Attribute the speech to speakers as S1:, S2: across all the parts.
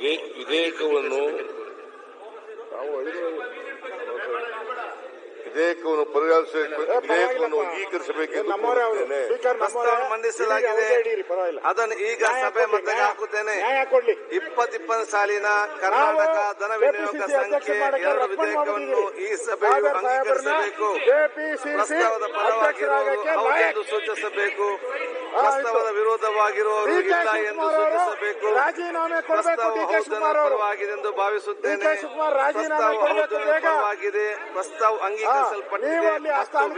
S1: ವಿಧೇ- ವಿಧೇಯಕವನ್ನು ವಿಧೇಯಕವನ್ನು ಪರಿಗಣಿಸಬೇಕು ವಿಧೇಯಕವನ್ನು ಅಂಗೀಕರಿಸಬೇಕೆಂದು ಕೋರುತ್ತೇನೆ.
S2: ಪ್ರಸ್ತಾವ ಮಂಡಿಸಲಾಗಿದೆ. ಅದನ್ನು ಈಗ ಸಭೆ
S3: ಮತ್ತೆ
S2: ಹಾಕುತ್ತೇನೆ. ಇಪ್ಪತ್ತಿಪ್ಪತ್ತು ಸಾಲಿನ ಕರ್ನಾಟಕ ಧನ ವಿನಿಯೋಗ ಸಂಖ್ಯೆ ಎರಡು ವಿಧೇಯಕವನ್ನು ಈ ಸಭೆಯು ಅಂಗೀಕರಿಸಬೇಕು. ಪ್ರಸ್ತಾವದ ಪರವಾಗಿರುವವರು ಹೌದೆಂದು ಸೂಚಿಸಬೇಕು. ಪ್ರಸ್ತಾವದ ವಿರೋಧವಾಗಿರುವವರು ಇಲ್ಲ ಎಂದು ಸೂಚಿಸಬೇಕು.
S3: ರಾಜೀನಾಮೆ ಕೊಡಬೇಕು
S2: ಪ್ರಸ್ತಾವ
S3: ಡಿ ಶಿವಕುಮಾರ್ ಅವರು.
S2: ಎಂದು ಭಾವಿಸುತ್ತೇನೆ.
S3: ಶಿವಕುಮಾರ್ ರಾಜೀನಾಮೆ
S2: ಪ್ರಸ್ತಾವ
S3: ಕೊಡಬೇಕು ಬೇಗ.
S2: ಪರವಾಗಿದೆ. ಪ್ರಸ್ತಾವ ಅಂಗೀಕರಿಸಲ್ಪಟ್ಟಿದೆ.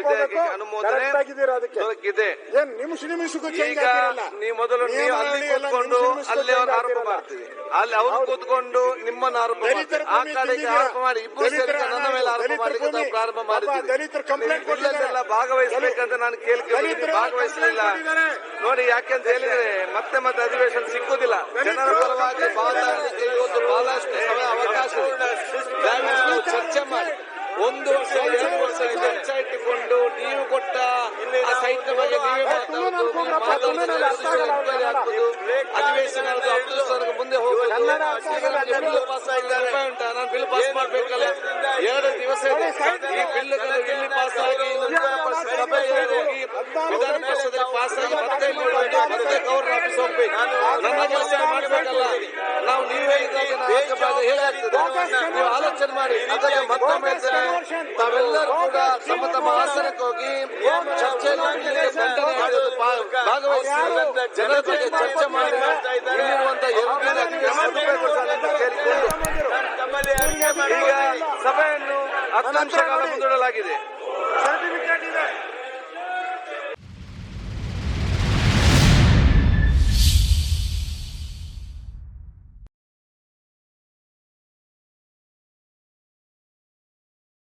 S2: ವಿಧೇಯಕಕ್ಕೆ ಅನುಮೋದನೆ ದೊರಕಿದೆ.
S3: ನಿಮಿಷ ನಿಮಿಷಕ್ಕೂ
S2: ಈಗ ನೀವು ಮೊದಲು ನೀವು ಅಲ್ಲಿ ಕೂತ್ಕೊಂಡು ಅಲ್ಲಿ ಅವರು ಆರೋಪ ಮಾಡ್ತೀವಿ. ಅಲ್ಲಿ ಅವರು ಕೂತ್ಕೊಂಡು ನಿಮ್ಮನ್ನು ಆರೋಪ ಮಾಡ್ತೀವಿ. ಆ ಕಡೆಗೆ ಆರೋಪ ಮಾಡಿ. ಇಬ್ಬರು ನನ್ನ ಮೇಲೆ ಆರೋಪ ಮಾಡಲಿಕ್ಕೆ ಪ್ರಾರಂಭ ಮಾಡಿದ್ದೀವಿ.
S3: ದಲಿತರು complaint ಕೊಟ್ಟಿದ್ದಾರೆ.
S2: ಭಾಗವಹಿಸಬೇಕಂತ ನಾನು
S3: ದಲಿತರು
S2: ಭಾಗವಹಿಸಲಿಲ್ಲ. ನೋಡಿ ಯಾಕೆ ಯಾಕೆಂತ ಹೇಳಿದ್ರೆ ಮತ್ತೆ ಮತ್ತೆ ಅಧಿವೇಶನ ಸಿಕ್ಕುದಿಲ್ಲ. ಜನರ ಪರವಾಗಿ ಇವತ್ತು ಬಹಳಷ್ಟು ಸಮಯ ಅವಕಾಶ ಚರ್ಚೆ ಮಾಡಿ. ಒಂದು ವರ್ಷ ಎರಡು ವರ್ಷ ಚರ್ಚೆ ಇಟ್ಟುಕೊಂಡು ನೀವು ಕೊಟ್ಟ ಆ ಸೈಟ್ ಬಗ್ಗೆ ನೀವೇ ಮಾತಾಡೋದು ಅಧಿವೇಶನ ಮುಂದೆ ಹೋಗಬೇಕು ಬಿಲ್ ಪಾಸ್ ಉಂಟಾ? ನಾನು ಬಿಲ್ ಪಾಸ್ ಮಾಡಬೇಕಲ್ಲ. ಎರಡು ದಿವಸ ಇದೆ. ಈ ಬಿಲ್ಗಳು ಇಲ್ಲಿ ಪಾಸ್ ಆಗಿ ವಿಧಾನಪರಿಷದಲ್ಲಿ ಪಾಸ್ ಆಗಿದೆ ಮತ್ತೆ ಮತ್ತೆ ಗೌರ್ನರ್ ಆಫೀಸ್ ಹೋಗ್ಬೇಕು ನಮ್ಮ ಕೆಲಸ ಮಾಡಬೇಕಲ್ಲ ನಾವು ನೀವೇ ಹೇಗಾಗ್ತದೆ? ನೀವು ಆಲೋಚನೆ ಮಾಡಿ. ಮತ್ತೊಮ್ಮೆ ತಾವೆಲ್ಲರೂ ಕೂಡ ತಮ್ಮ ತಮ್ಮ ಆಸನಕ್ಕೆ ಹೋಗಿ ಚರ್ಚೆ ಭಾಗವಹಿಸಿ. ಜನರ ಜೊತೆ ಚರ್ಚೆ ಮಾಡಿ ಸಭೆಯನ್ನು ಹತ್ತು ನಿಮಿಷ ಕಾಲ ಮುಂದೂಡಲಾಗಿದೆ. ಸರ್ಟಿಫಿಕೇಟ್ ಇದೆ